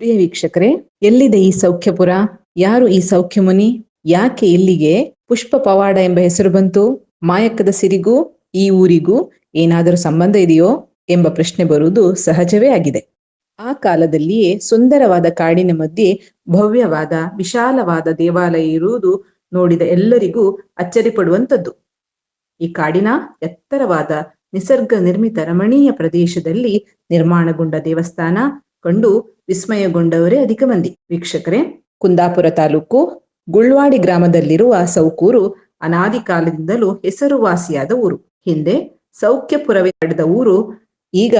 ಪ್ರಿಯ ವೀಕ್ಷಕರೇ, ಎಲ್ಲಿದೆ ಈ ಸೌಖ್ಯಪುರ? ಯಾರು ಈ ಸೌಖ್ಯ ಮುನಿ ಯಾಕೆ ಇಲ್ಲಿಗೆ? ಪುಷ್ಪ ಪವಾಡ ಎಂಬ ಹೆಸರು ಬಂತು. ಮಾಯಕ್ಕದ ಸಿರಿಗೂ, ಈ ಊರಿಗೂ ಏನಾದರೂ ಸಂಬಂಧ ಇದೆಯೋ ಎಂಬ ಪ್ರಶ್ನೆ ಬರುವುದು ಸಹಜವೇ ಆಗಿದೆ. ಆ ಕಾಲದಲ್ಲಿಯೇ ಸುಂದರವಾದ ಕಾಡಿನ ಮಧ್ಯೆ ಭವ್ಯವಾದ, ವಿಶಾಲವಾದ ದೇವಾಲಯ ಇರುವುದು ನೋಡಿದ ಎಲ್ಲರಿಗೂ ಅಚ್ಚರಿ ಪಡುವಂಥದ್ದು ಈ ಕಾಡಿನ ಎತ್ತರವಾದ ನಿಸರ್ಗ ನಿರ್ಮಿತ ರಮಣೀಯ ಪ್ರದೇಶದಲ್ಲಿ ನಿರ್ಮಾಣಗೊಂಡ ದೇವಸ್ಥಾನ ಕಂಡು ವಿಸ್ಮಯಗೊಂಡವರೇ ಅಧಿಕ ಮಂದಿ. ವೀಕ್ಷಕರೇ, ಕುಂದಾಪುರ ತಾಲೂಕು ಗುಳ್ವಾಡಿ ಗ್ರಾಮದಲ್ಲಿರುವ ಸೌಕೂರು ಅನಾದಿ ಕಾಲದಿಂದಲೂ ಹೆಸರುವಾಸಿಯಾದ ಊರು. ಹಿಂದೆ ಸೌಖ್ಯಪುರವೇ ಪಡೆದ ಊರು, ಈಗ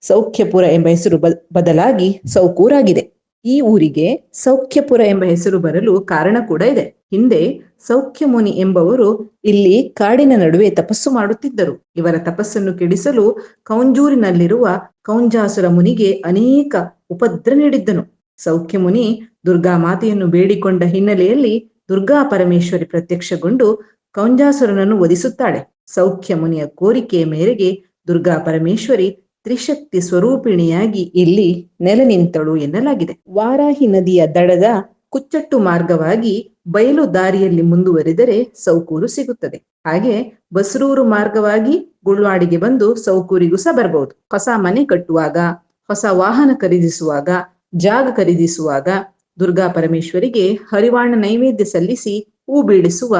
ಸೌಖ್ಯಪುರ ಎಂಬ ಹೆಸರು ಬದಲಾಗಿ ಸೌಕೂರಾಗಿದೆ. ಈ ಊರಿಗೆ ಸೌಖ್ಯಪುರ ಎಂಬ ಹೆಸರು ಬರಲು ಕಾರಣ ಕೂಡ ಇದೆ. ಹಿಂದೆ ಸೌಖ್ಯ ಮುನಿ ಎಂಬವರು ಇಲ್ಲಿ ಕಾಡಿನ ನಡುವೆ ತಪಸ್ಸು ಮಾಡುತ್ತಿದ್ದರು. ಇವರ ತಪಸ್ಸನ್ನು ಕೆಡಿಸಲು ಕೌಂಜೂರಿನಲ್ಲಿರುವ ಕೌಂಜಾಸುರ ಮುನಿಗೆ ಅನೇಕ ಉಪದ್ರ ನೀಡಿದ್ದನು. ಸೌಖ್ಯಮುನಿ ದುರ್ಗಾ ಮಾತೆಯನ್ನು ಬೇಡಿಕೊಂಡ ಹಿನ್ನೆಲೆಯಲ್ಲಿ ದುರ್ಗಾ ಪರಮೇಶ್ವರಿ ಪ್ರತ್ಯಕ್ಷಗೊಂಡು ಕೌಂಜಾಸುರನನ್ನು ವಧಿಸುತ್ತಾಳೆ. ಸೌಖ್ಯ ಮುನಿಯ ಕೋರಿಕೆಯ ಮೇರೆಗೆ ದುರ್ಗಾ ಪರಮೇಶ್ವರಿ ತ್ರಿಶಕ್ತಿ ಸ್ವರೂಪಿಣಿಯಾಗಿ ಇಲ್ಲಿ ನೆಲೆ ನಿಂತಳು ಎನ್ನಲಾಗಿದೆ. ವಾರಾಹಿ ನದಿಯ ದಡದ ಕುಚ್ಚಟ್ಟು ಮಾರ್ಗವಾಗಿ ಬಯಲು ದಾರಿಯಲ್ಲಿ ಮುಂದುವರಿದರೆ ಸೌಕೂರು ಸಿಗುತ್ತದೆ. ಹಾಗೆ ಬಸರೂರು ಮಾರ್ಗವಾಗಿ ಗುಳ್ವಾಡಿಗೆ ಬಂದು ಸೌಕೂರಿಗೂ ಸಹ ಬರಬಹುದು. ಹೊಸ ಮನೆ ಕಟ್ಟುವಾಗ ಹೊಸ ವಾಹನ ಖರೀದಿಸುವಾಗ, ಜಾಗ ಖರೀದಿಸುವಾಗ ದುರ್ಗಾ ಪರಮೇಶ್ವರಿಗೆ ಹರಿವಾಣ ನೈವೇದ್ಯ ಸಲ್ಲಿಸಿ ಹೂ ಬೀಳಿಸುವ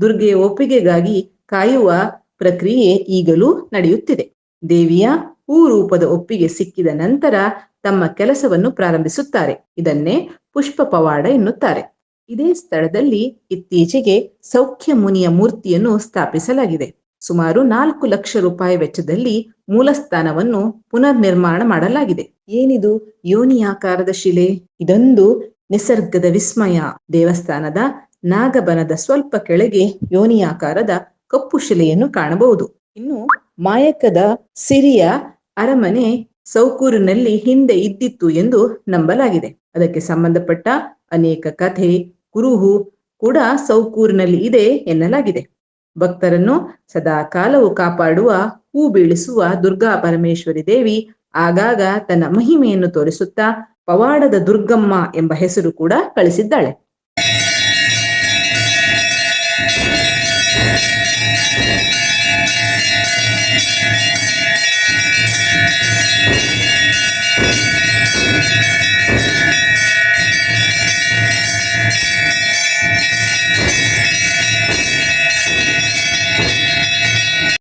ದುರ್ಗೆಯ ಒಪ್ಪಿಗೆಗಾಗಿ ಕಾಯುವ ಪ್ರಕ್ರಿಯೆ ಈಗಲೂ ನಡೆಯುತ್ತಿದೆ. ದೇವಿಯ ಹೂ ರೂಪದ ಒಪ್ಪಿಗೆ ಸಿಕ್ಕಿದ ನಂತರ ತಮ್ಮ ಕೆಲಸವನ್ನು ಪ್ರಾರಂಭಿಸುತ್ತಾರೆ. ಇದನ್ನೇ ಪುಷ್ಪ ಪವಾಡ ಎನ್ನುತ್ತಾರೆ. ಇದೇ ಸ್ಥಳದಲ್ಲಿ ಇತ್ತೀಚೆಗೆ ಸೌಖ್ಯ ಮುನಿಯ ಮೂರ್ತಿಯನ್ನು ಸ್ಥಾಪಿಸಲಾಗಿದೆ. ಸುಮಾರು ನಾಲ್ಕು ಲಕ್ಷ ರೂಪಾಯಿ ವೆಚ್ಚದಲ್ಲಿ ಮೂಲಸ್ಥಾನವನ್ನು ಪುನರ್ ನಿರ್ಮಾಣ ಮಾಡಲಾಗಿದೆ. ಏನಿದು? ಯೋನಿಯಾಕಾರದ ಶಿಲೆ. ಇದೊಂದು ನಿಸರ್ಗದ ವಿಸ್ಮಯ. ದೇವಸ್ಥಾನದ ನಾಗಬನದ ಸ್ವಲ್ಪ ಕೆಳಗೆ ಯೋನಿಯಾಕಾರದ ಕಪ್ಪು ಶಿಲೆಯನ್ನು ಕಾಣಬಹುದು. ಇನ್ನು ಮಾಯಕದ ಸಿರಿಯ ಅರಮನೆ ಸೌಕೂರಿನಲ್ಲಿ ಹಿಂದೆ ಇದ್ದಿತ್ತು ಎಂದು ನಂಬಲಾಗಿದೆ. ಅದಕ್ಕೆ ಸಂಬಂಧಪಟ್ಟ ಅನೇಕ ಕಥೆ, ಕುರುಹು ಕೂಡ ಸೌಕೂರಿನಲ್ಲಿ ಇದೆ ಎನ್ನಲಾಗಿದೆ. ಭಕ್ತರನ್ನು ಸದಾ ಕಾಲವು ಕಾಪಾಡುವ, ಹೂ ಬೀಳಿಸುವ ದುರ್ಗಾ ಪರಮೇಶ್ವರಿ ದೇವಿ ಆಗಾಗ ತನ್ನ ಮಹಿಮೆಯನ್ನು ತೋರಿಸುತ್ತಾ ಪವಾಡದ ದುರ್ಗಮ್ಮ ಎಂಬ ಹೆಸರು ಕೂಡ ಕಳಿಸಿದ್ದಾಳೆ.